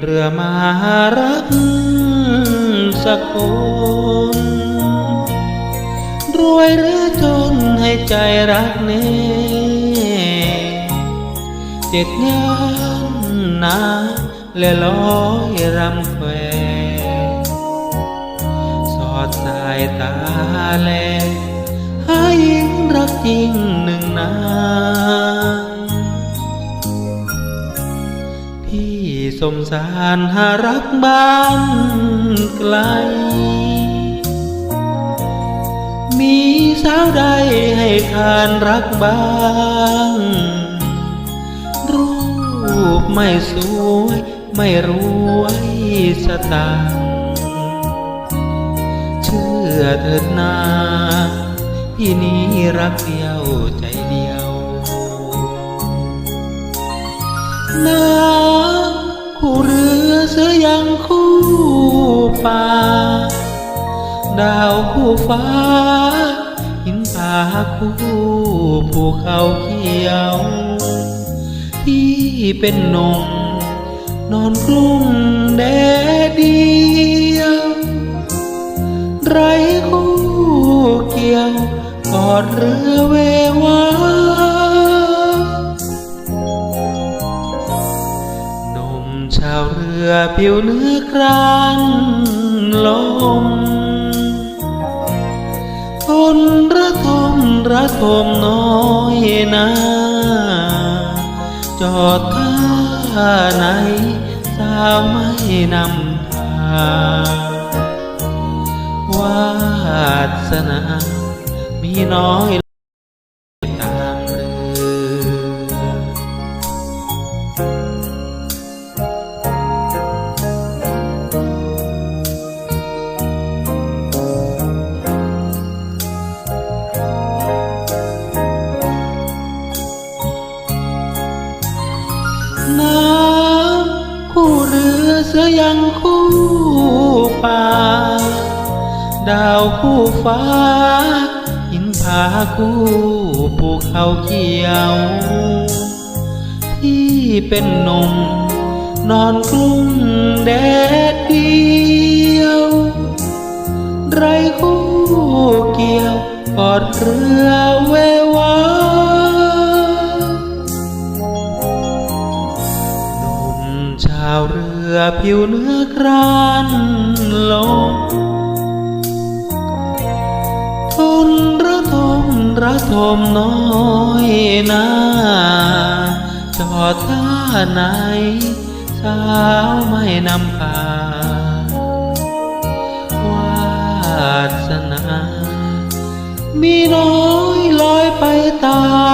เรือมารักสักคนรวยหรือจนให้ใจรักเน่เจ็ดงานนาและลอยรำแควสอดสายตาแลหาหญิงรักจริงหนึ่งนา พี่สมสารหารักบ้านไกล มีสาวใดให้ทานรักบ้าง รูปไม่สวย ไม่รวยสตางเชื่อเถิดนาพี่นี้รักเดียวใจเดียวน้ำ ดาวคู่ฟ้า หินป่าคู่ภูเขาเขียวพี่เป็นนมนอนกลุ้มแดดเดียว ไรคู่เกี่ยวกอดเรือเววาหนุ่มชาวเรือผิวเนื้อกรานลม ทนระทมระทมน้อยนาจอดท่าไหนสาวไม่นำพาวาสนามีน้อย คู่เรือเสือยังคู่ป่า ดาวคู่ฟ้า หินผาคู่ภูเขาเขียว ที่เป็นนมนอนกลุ้มแดดเดียว ไรคู่เกี่ยวกอดเรือเววา ชาวเรือผิวเนื้อกรานลมทนระทมระทมน้อยนาจอดท่าไหน สาวไม่นำพาวาสนา มีน้อยลอยไปตาม